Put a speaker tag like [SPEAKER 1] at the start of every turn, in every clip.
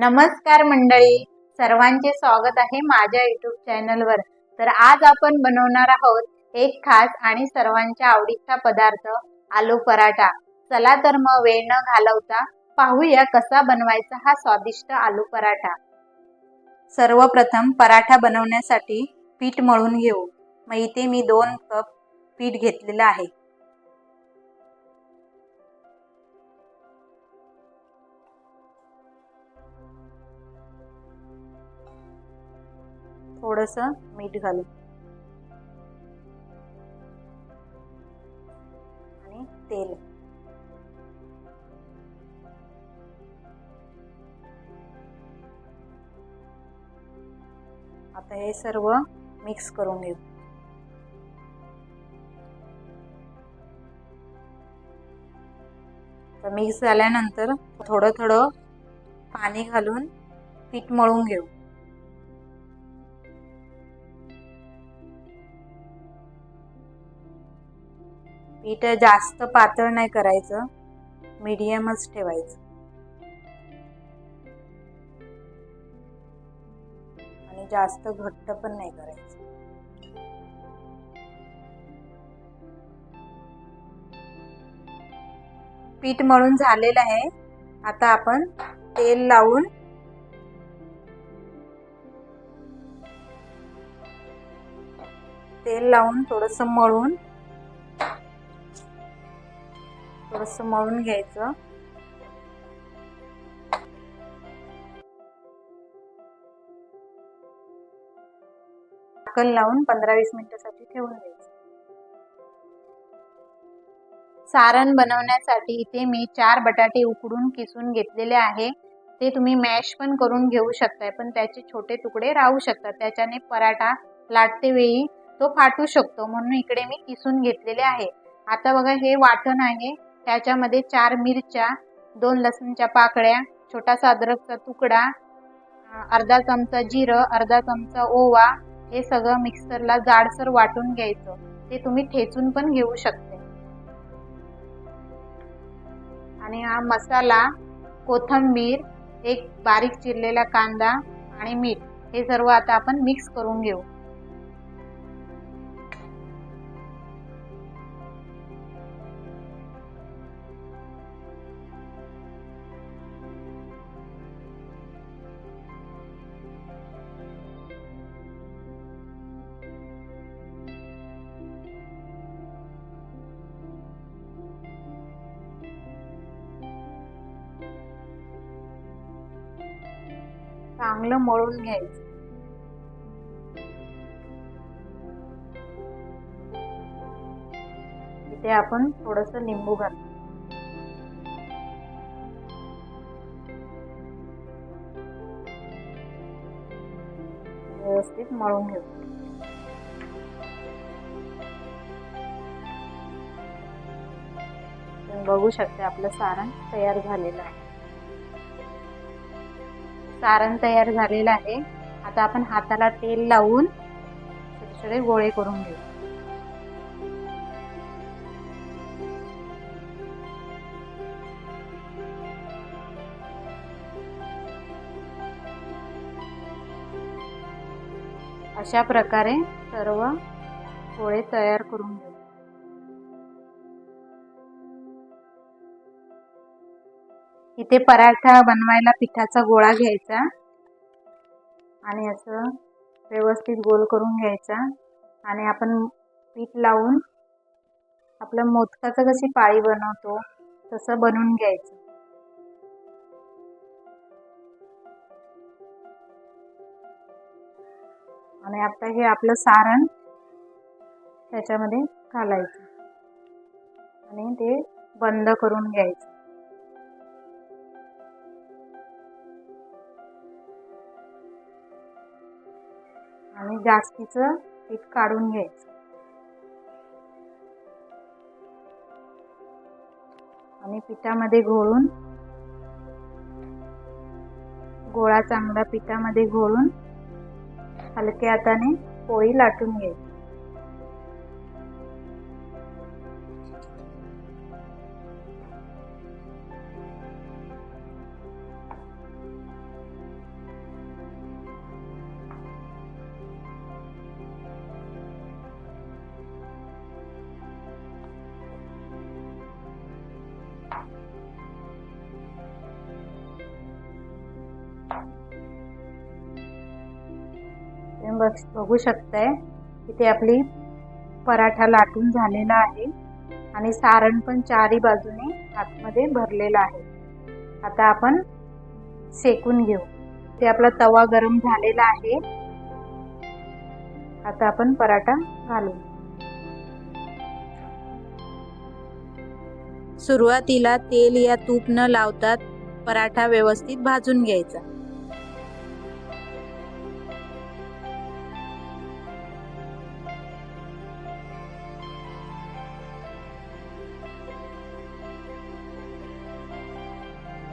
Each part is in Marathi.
[SPEAKER 1] नमस्कार मंडळी. सर्वांचे स्वागत आहे माझ्या युट्यूब चॅनलवर तर आज आपण बनवणार आहोत एक खास आणि सर्वांच्या आवडीचा पदार्थ आलू पराठा. चला तर मग वेळ न घालवता पाहूया कसा बनवायचा हा स्वादिष्ट आलू पराठा. सर्वप्रथम पराठा बनवण्यासाठी पीठ मळून घेऊ. मग इथे मी दोन कप पीठ घेतलेलं आहे. थोडस मीठ घालू आणि तेल. आता हे सर्व मिक्स करून घेऊ. तर मिक्स झाल्यानंतर थोडं थोडं पाणी घालून पीठ मळून घेऊ. पीठ जास्त पातळ नाही करायचं मीडियमच ठेवायचं. आणि जास्त घट्ट पण नाही करायचं. पीठ मळून झालेलं आहे. आता आपण तेल लावून. तेल लावून थोडस मळून. थोडस मळून घ्यायचं. लावून पंधरा वीस मिनिटासाठी ठेवून द्यायचं. सारण बनवण्यासाठी इथे मी चार बटाटे उकडून किसून घेतलेले आहे. ते तुम्ही मॅश पण करून घेऊ शकताय पण त्याचे छोटे तुकडे राहू शकतात. त्याच्याने पराठा लाटते वेळी तो फाटू शकतो. म्हणून इकडे मी किसून घेतलेले आहे. आता बघा हे वाटण आहे. त्याच्यामध्ये चार मिरच्या दोन लसूणच्या पाकळ्या छोटासा अद्रकचा तुकडा अर्धा चमचा जिरं अर्धा चमचा ओवा हे सगळं मिक्सरला जाडसर वाटून घ्यायचं. ते तुम्ही ठेचून पण घेऊ शकते. आणि हा मसाला कोथंबीर एक बारीक चिरलेला कांदा आणि मीठ हे सर्व आता आपण मिक्स करून घेऊ. चांगलं मळून घ्यायचं. इथे आपण थोडस लिंबू घालतो व्यवस्थित मळून घेऊ. बघू शकते आपलं सारण तयार झालेलं आहे. सारण तयार झालेलं आहे. आता आपण हाताला तेल लावून छोटे छोटे गोळे करून घेऊ. अशा प्रकारे सर्व गोळे तयार करून घेऊ. इथे पराठा बनवायला पिठाचा गोळा घ्यायचा आणि असं व्यवस्थित गोल करून घ्यायचा. आणि आपण पीठ लावून आपलं मोदकाचं कशी पाळी बनवतो तसं बनवून घ्यायचं. आणि आता हे आपलं सारण त्याच्यामध्ये घालायचं. आणि ते बंद करून घ्यायचं. आणि जास्तीचं पीठ काढून घ्यायचं. आणि पिठामध्ये घोळून गोळा चांगला पिठामध्ये घोळून हलक्या हाताने पोळी लाटून घ्यायची. तुम्ही बघ बघू शकताय इथे आपली पराठा लाटून झालेला आहे आणि सारण पण चारी बाजूने आतमध्ये भरलेलं आहे. आता आपण शेकून घेऊ. ते आपला तवा गरम झालेला आहे. आता आपण पराठा घालू. सुरुवातीला तेल या तूप न लावतात पराठा व्यवस्थित भाजून घ्यायचा.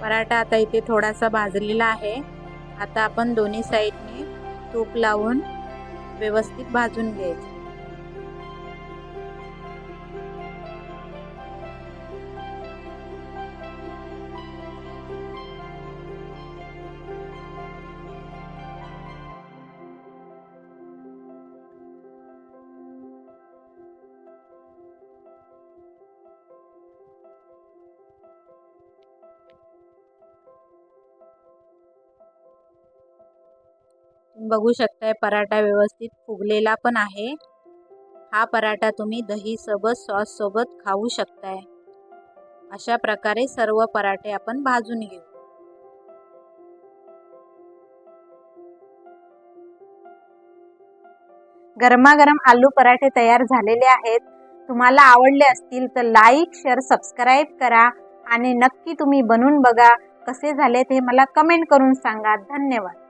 [SPEAKER 1] पराठा आता इथे थोडासा भाजलेला आहे. आता आपण दोन्ही साईडने तूप लावून व्यवस्थित भाजून घ्यायचं. बघू शकताय पराठा व्यवस्थित फुगलेला पण आहे. हा पराठा तुम्ही दही सोबत सॉस सोबत खाऊ शकताय. अशा प्रकारे सर्व पराठे आपण भाजून घेऊ. गरमागरम आलू पराठे तयार झालेले आहेत. तुम्हाला आवडले असतील तर लाईक शेअर सबस्क्राईब करा आणि नक्की तुम्ही बनवून बघा कसे झाले ते मला कमेंट करून सांगा. धन्यवाद.